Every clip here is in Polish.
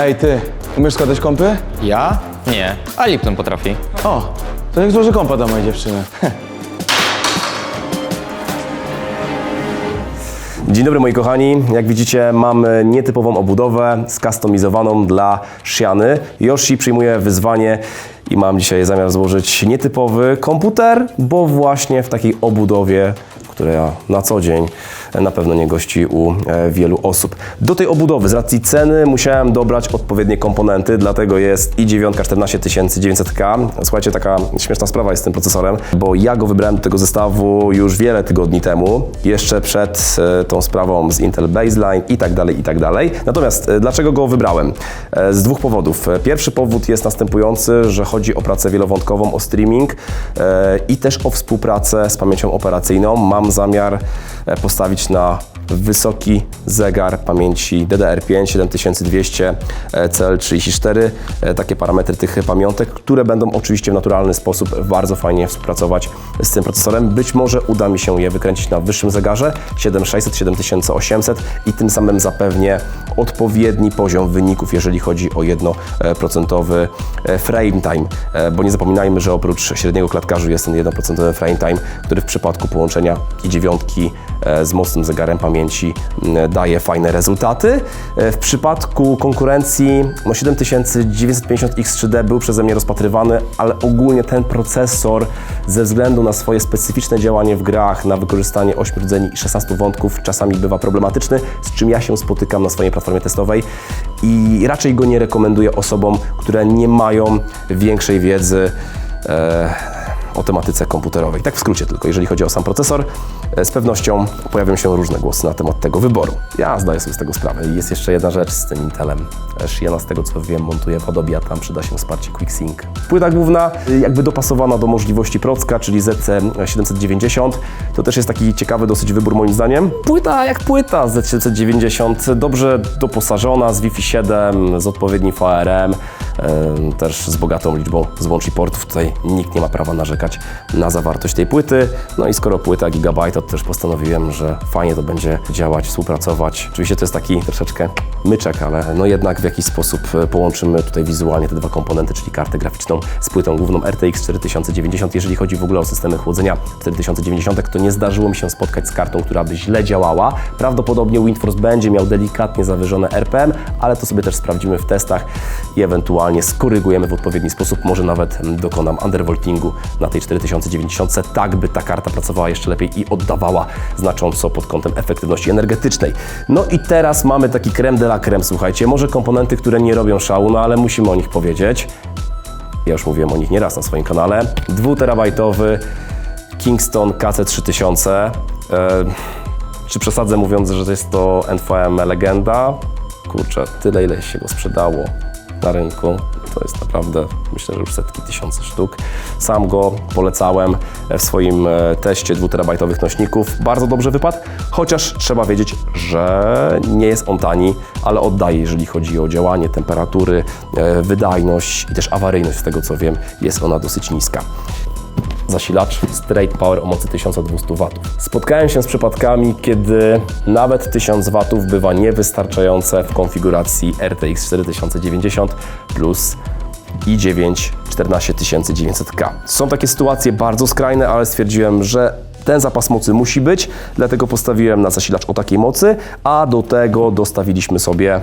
Ej, ty, umiesz składać kąpy? Ja? Nie. A Lipton potrafi. O, to niech złoży kąpa do mojej dziewczyny. Dzień dobry moi kochani. Jak widzicie mamy nietypową obudowę skustomizowaną dla Shiany. Yoshi przyjmuje wyzwanie i mam dzisiaj zamiar złożyć nietypowy komputer, bo właśnie w takiej obudowie, która na co dzień na pewno nie gości u e, wielu osób. Do tej obudowy z racji ceny musiałem dobrać odpowiednie komponenty, dlatego jest i9 14900K. Słuchajcie, taka śmieszna sprawa jest z tym procesorem, bo ja go wybrałem do tego zestawu już wiele tygodni temu, jeszcze przed e, tą sprawą z Intel Baseline i tak dalej, i tak dalej. Natomiast e, dlaczego go wybrałem? Z dwóch powodów. Pierwszy powód jest następujący, że chodzi o pracę wielowątkową, o streaming e, i też o współpracę z pamięcią operacyjną. Mam zamiar e, postawić na wysoki zegar pamięci DDR5 7200 e, CL34. E, Takie parametry tych pamiątek, które będą oczywiście w naturalny sposób bardzo fajnie współpracować z tym procesorem. Być może uda mi się je wykręcić na wyższym zegarze 7600, 7800 i tym samym zapewnię odpowiedni poziom wyników, jeżeli chodzi o 1% frame time, E, bo nie zapominajmy, że oprócz średniego klatkarzu jest ten 1% frame time, który w przypadku połączenia i9 e, z mocnym zegarem pamięci m, daje fajne rezultaty. E, W przypadku konkurencji no 7950X3D był przeze mnie rozpatrywany, ale ogólnie ten procesor ze względu na swoje specyficzne działanie w grach, na wykorzystanie 8 rdzeni i 16 wątków czasami bywa problematyczny, z czym ja się spotykam na swojej platformie testowej i raczej go nie rekomenduję osobom, które nie mają większej wiedzy e, o tematyce komputerowej. Tak w skrócie tylko, jeżeli chodzi o sam procesor, e, z pewnością pojawią się różne głosy na temat tego wyboru. Ja zdaję sobie z tego sprawę. I jest jeszcze jedna rzecz z tym Intelem. Shiana z tego co wiem montuje w Adobe, a tam przyda się wsparcie QuickSync. Płyta główna y, jakby dopasowana do możliwości Procka, czyli ZC790. To też jest taki ciekawy dosyć wybór moim zdaniem. Płyta jak płyta Z790, dobrze doposażona z Wi-Fi 7, z odpowiednim VRM, też z bogatą liczbą złącz portów. Tutaj nikt nie ma prawa narzekać na zawartość tej płyty. No i skoro płyta gigabajt, to też postanowiłem, że fajnie to będzie działać, współpracować. Oczywiście to jest taki troszeczkę myczek, ale no jednak w jakiś sposób e, połączymy tutaj wizualnie te dwa komponenty, czyli kartę graficzną z płytą główną RTX 4090. Jeżeli chodzi w ogóle o systemy chłodzenia 4090, to nie zdarzyło mi się spotkać z kartą, która by źle działała. Prawdopodobnie WindForce będzie miał delikatnie zawyżone RPM, ale to sobie też sprawdzimy w testach i ewentualnie skorygujemy w odpowiedni sposób. Może nawet mm, dokonam undervoltingu na tej 4090, tak by ta karta pracowała jeszcze lepiej i oddawała znacząco pod kątem efektywności energetycznej. No i teraz mamy taki creme de la creme, słuchajcie, może komponenty, które nie robią szału, no ale musimy o nich powiedzieć. Ja już mówiłem o nich nieraz na swoim kanale. 2terabajtowy Kingston KC3000. E, czy przesadzę mówiąc, że jest to NVM legenda? Kurczę, tyle ile się go sprzedało na rynku. To jest naprawdę, myślę, że już setki tysięcy sztuk. Sam go polecałem w swoim e, teście 2terabajtowych nośników. Bardzo dobrze wypadł, chociaż trzeba wiedzieć, że nie jest on tani, ale oddaje, jeżeli chodzi o działanie, temperatury, e, wydajność i też awaryjność, z tego co wiem, jest ona dosyć niska zasilacz Straight Power o mocy 1200 W. Spotkałem się z przypadkami, kiedy nawet 1000 W bywa niewystarczające w konfiguracji RTX 4090 plus i9 14900K. Są takie sytuacje bardzo skrajne, ale stwierdziłem, że ten zapas mocy musi być, dlatego postawiłem na zasilacz o takiej mocy, a do tego dostawiliśmy sobie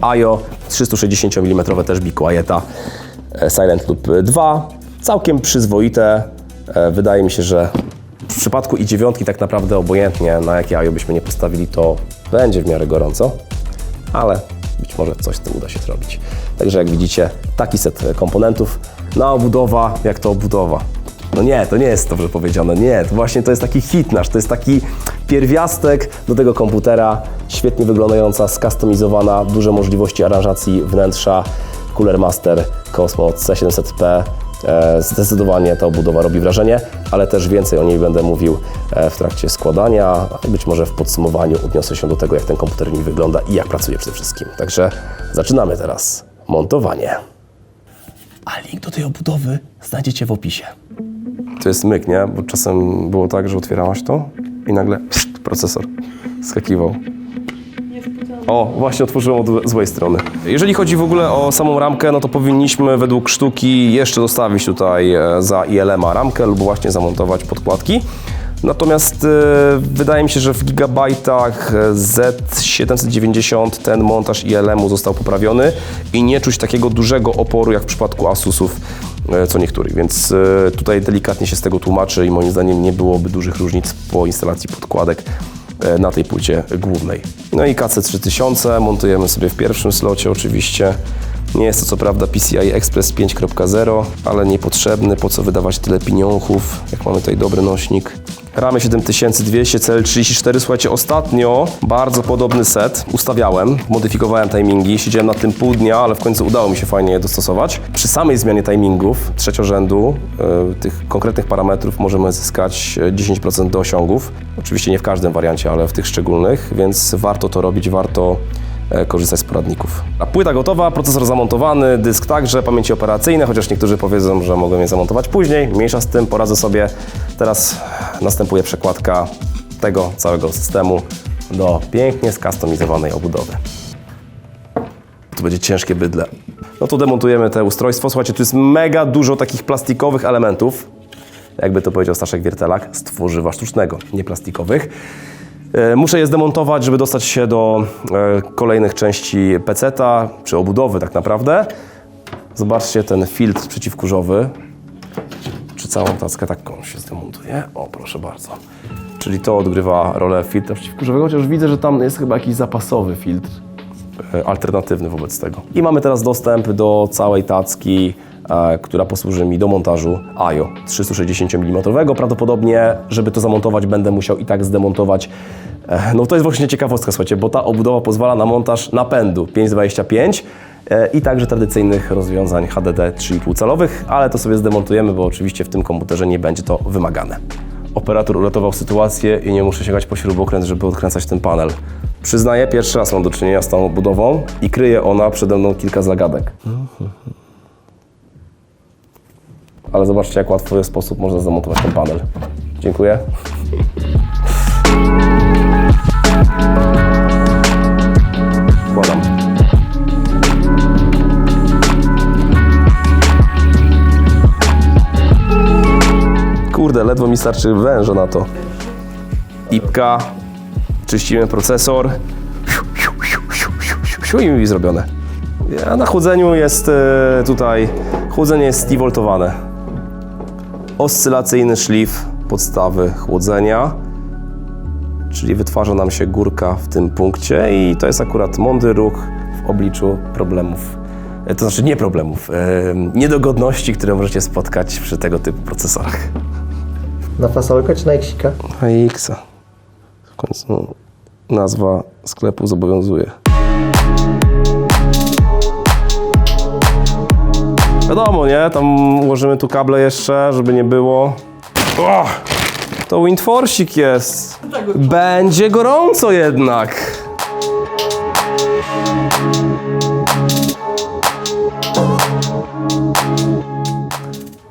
IO 360 mm też Be Quieta e, Silent Loop 2. Całkiem przyzwoite. E, Wydaje mi się, że w przypadku i dziewiątki tak naprawdę obojętnie na jakie IO byśmy nie postawili, to będzie w miarę gorąco, ale być może coś z tym uda się zrobić. Także jak widzicie, taki set komponentów. No obudowa, jak to obudowa? No nie, to nie jest dobrze powiedziane. Nie, to właśnie to jest taki hit nasz, to jest taki pierwiastek do tego komputera, świetnie wyglądająca, skustomizowana, duże możliwości aranżacji wnętrza, Cooler Master Cosmo C700P. E, Zdecydowanie ta obudowa robi wrażenie, ale też więcej o niej będę mówił e, w trakcie składania, a być może w podsumowaniu odniosę się do tego, jak ten komputer mi wygląda i jak pracuje przede wszystkim. Także zaczynamy teraz montowanie. A link do tej obudowy znajdziecie w opisie. To jest myk, nie? Bo czasem było tak, że otwierałaś to i nagle pst, procesor skakiwał. O, właśnie otworzyłem od złej strony. Jeżeli chodzi w ogóle o samą ramkę, no to powinniśmy według sztuki jeszcze dostawić tutaj e, za ILM-a ramkę lub właśnie zamontować podkładki. Natomiast e, wydaje mi się, że w gigabajtach e, Z790 ten montaż ILM-u został poprawiony i nie czuć takiego dużego oporu jak w przypadku Asusów co niektórych, więc tutaj delikatnie się z tego tłumaczy i moim zdaniem nie byłoby dużych różnic po instalacji podkładek na tej płycie głównej. No i KC3000 montujemy sobie w pierwszym slocie oczywiście. Nie jest to co prawda PCI Express 5.0, ale niepotrzebny, po co wydawać tyle pieniążków, jak mamy tutaj dobry nośnik. Ramy 7200, CL34. Słuchajcie, ostatnio bardzo podobny set ustawiałem, modyfikowałem timingi, siedziałem nad tym pół dnia, ale w końcu udało mi się fajnie je dostosować. Przy samej zmianie timingów trzeciorzędu, e, tych konkretnych parametrów możemy zyskać e, 10% do osiągów. Oczywiście nie w każdym wariancie, ale w tych szczególnych, więc warto to robić, warto e, korzystać z poradników. A płyta gotowa, procesor zamontowany, dysk także, pamięci operacyjne, chociaż niektórzy powiedzą, że mogłem je zamontować później. Mniejsza z tym, poradzę sobie. Teraz następuje przekładka tego całego systemu do pięknie skustomizowanej obudowy. Tu będzie ciężkie bydle. No to demontujemy te ustrojstwo. Słuchajcie, tu jest mega dużo takich plastikowych elementów, jakby to powiedział Staszek Wiertelak, z tworzywa sztucznego, nie plastikowych. E, Muszę je zdemontować, żeby dostać się do e, kolejnych części peceta, czy obudowy tak naprawdę. Zobaczcie ten filtr przeciwkurzowy. Czy całą tackę taką się zdemontuje? O, proszę bardzo. Czyli to odgrywa rolę filtra przeciwkurzowego, chociaż widzę, że tam jest chyba jakiś zapasowy filtr e, alternatywny wobec tego. I mamy teraz dostęp do całej tacki, która posłuży mi do montażu AJO 360 mm. Prawdopodobnie, żeby to zamontować, będę musiał i tak zdemontować. e, No to jest właśnie ciekawostka, słuchajcie, bo ta obudowa pozwala na montaż napędu 525 e, i także tradycyjnych rozwiązań HDD 3,5 calowych, ale to sobie zdemontujemy, bo oczywiście w tym komputerze nie będzie to wymagane. Operator uratował sytuację i nie muszę sięgać po śrubokręt, żeby odkręcać ten panel. Przyznaję, pierwszy raz mam do czynienia z tą budową i kryje ona przede mną kilka zagadek. Ale zobaczcie, jak łatwy sposób można zamontować ten panel. Dziękuję. Wkładam. Kurde, ledwo mi starczy węża na to. Ipka, czyścimy procesor. I zrobione. A na chłodzeniu jest e, tutaj, chłodzenie jest. Oscylacyjny szlif podstawy chłodzenia, czyli wytwarza nam się górka w tym punkcie i to jest akurat mądry ruch w obliczu problemów, e, to znaczy nie problemów, e, niedogodności, które możecie spotkać przy tego typu procesorach. Na fasolkę czy na eksika? AX. W końcu nazwa sklepu zobowiązuje. Wiadomo, nie? Tam ułożymy tu kable jeszcze, żeby nie było. O! To Windforsik jest. Będzie gorąco jednak.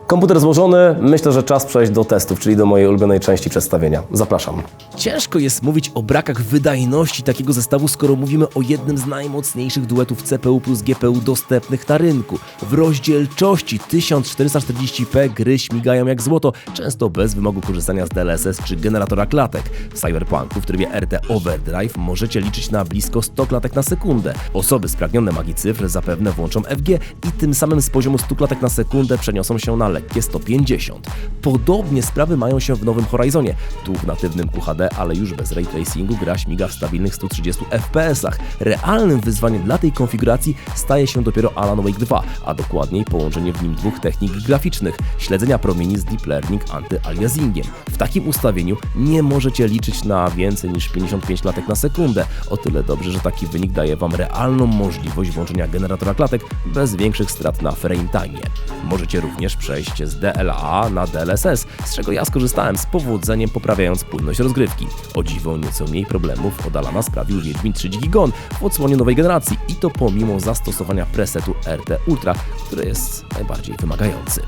Komputer złożony, myślę, że czas przejść do testów, czyli do mojej ulubionej części przedstawienia. Zapraszam. Ciężko jest mówić o brakach wydajności takiego zestawu, skoro mówimy o jednym z najmocniejszych duetów CPU plus GPU dostępnych na rynku. W rozdzielczości 1440p gry śmigają jak złoto, często bez wymogu korzystania z DLSS czy generatora klatek. W Cyberpunku w trybie RT Overdrive możecie liczyć na blisko 100 klatek na sekundę. Osoby spragnione magii cyfr zapewne włączą FG i tym samym z poziomu 100 klatek na sekundę przeniosą się na lekkie 150. Podobnie sprawy mają się w nowym Horizonie. Tu w natywnym QHD, ale już bez ray tracingu gra śmiga w stabilnych 130 FPS-ach. Realnym wyzwaniem dla tej konfiguracji staje się dopiero Alan Wake 2, a dokładniej połączenie w nim dwóch technik graficznych, śledzenia promieni z deep learning anty-aliasingiem. W takim ustawieniu nie możecie liczyć na więcej niż 55 klatek na sekundę. O tyle dobrze, że taki wynik daje Wam realną możliwość włączenia generatora klatek bez większych strat na frame time. Możecie również przejść z DLA na DLSS, z czego ja skorzystałem z powodzeniem poprawiając płynność rozgrywki. O dziwo nieco mniej problemów od Alana sprawił Wiedźmin 3 Dziki Gon w odsłonie nowej generacji i to pomimo zastosowania presetu RT Ultra, który jest najbardziej wymagający.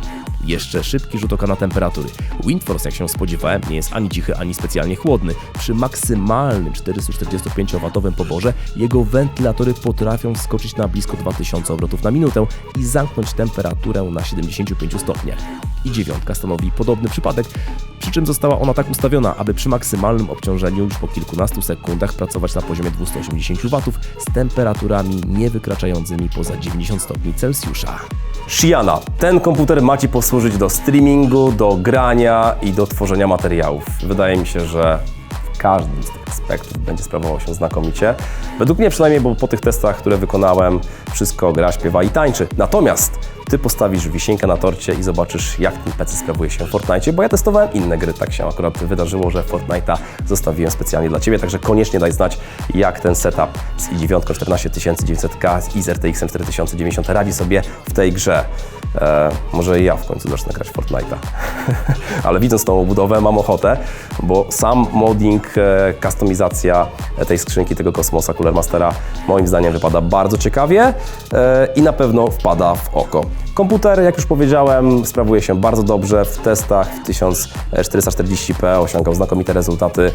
Jeszcze szybki rzut oka na temperatury. Windforce, jak się spodziewałem, nie jest ani cichy, ani specjalnie chłodny. Przy maksymalnym 445W poborze jego wentylatory potrafią skoczyć na blisko 2000 obrotów na minutę i zamknąć temperaturę na 75 stopniach. I dziewiątka stanowi podobny przypadek, przy czym została ona tak ustawiona, aby przy maksymalnym obciążeniu już po kilkunastu sekundach pracować na poziomie 280 W z temperaturami nie wykraczającymi poza 90 stopni Celsjusza. Shiana. Ten komputer ma Ci posłużyć do streamingu, do grania i do tworzenia materiałów. Wydaje mi się, że w każdym z tych aspektów będzie sprawował się znakomicie. Według mnie przynajmniej, bo po tych testach, które wykonałem, wszystko gra, śpiewa i tańczy. Natomiast Ty postawisz wisienkę na torcie i zobaczysz, jak ten PC sprawuje się w Fortnite, bo ja testowałem inne gry, tak się akurat wydarzyło, że Fortnite'a zostawiłem specjalnie dla Ciebie, także koniecznie daj znać, jak ten setup z i9 14900K i z RTX 4090 radzi sobie w tej grze. E, może i ja w końcu zacznę grać Fortnite'a. Ale widząc tą obudowę mam ochotę, bo sam modding, e, kustomizacja tej skrzynki, tego kosmosa Cooler Mastera moim zdaniem wypada bardzo ciekawie e, i na pewno wpada w oko. Komputer, jak już powiedziałem, sprawuje się bardzo dobrze w testach w 1440p, osiągał znakomite rezultaty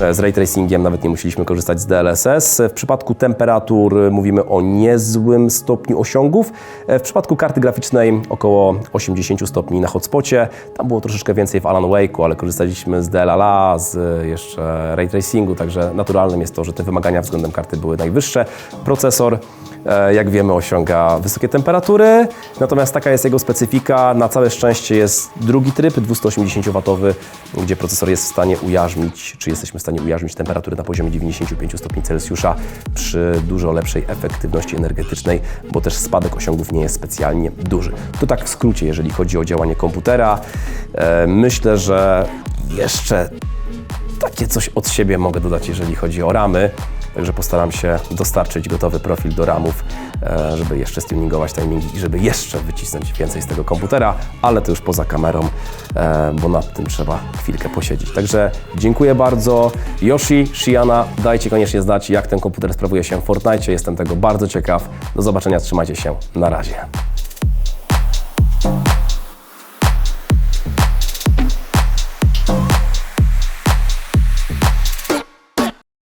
e, z ray tracingiem, nawet nie musieliśmy korzystać z DLSS. W przypadku temperatur mówimy o niezłym stopniu osiągów. E, W przypadku karty graficznej około 80 stopni na hotspocie. Tam było troszeczkę więcej w Alan Wake'u, ale korzystaliśmy z DLLA, z e, jeszcze ray tracingu, także naturalnym jest to, że te wymagania względem karty były najwyższe. Procesor jak wiemy, osiąga wysokie temperatury, natomiast taka jest jego specyfika. Na całe szczęście jest drugi tryb, 280W, gdzie procesor jest w stanie ujarzmić, czy jesteśmy w stanie ujarzmić temperatury na poziomie 95 stopni Celsjusza przy dużo lepszej efektywności energetycznej, bo też spadek osiągów nie jest specjalnie duży. To tak w skrócie, jeżeli chodzi o działanie komputera. E, Myślę, że jeszcze takie coś od siebie mogę dodać, jeżeli chodzi o ramy. Także postaram się dostarczyć gotowy profil do ramów, e, żeby jeszcze stuningować timingi i żeby jeszcze wycisnąć więcej z tego komputera, ale to już poza kamerą, e, bo nad tym trzeba chwilkę posiedzieć. Także dziękuję bardzo. Yoshi, Shiana, dajcie koniecznie znać, jak ten komputer sprawuje się w Fortnite. Jestem tego bardzo ciekaw. Do zobaczenia, trzymajcie się. Na razie.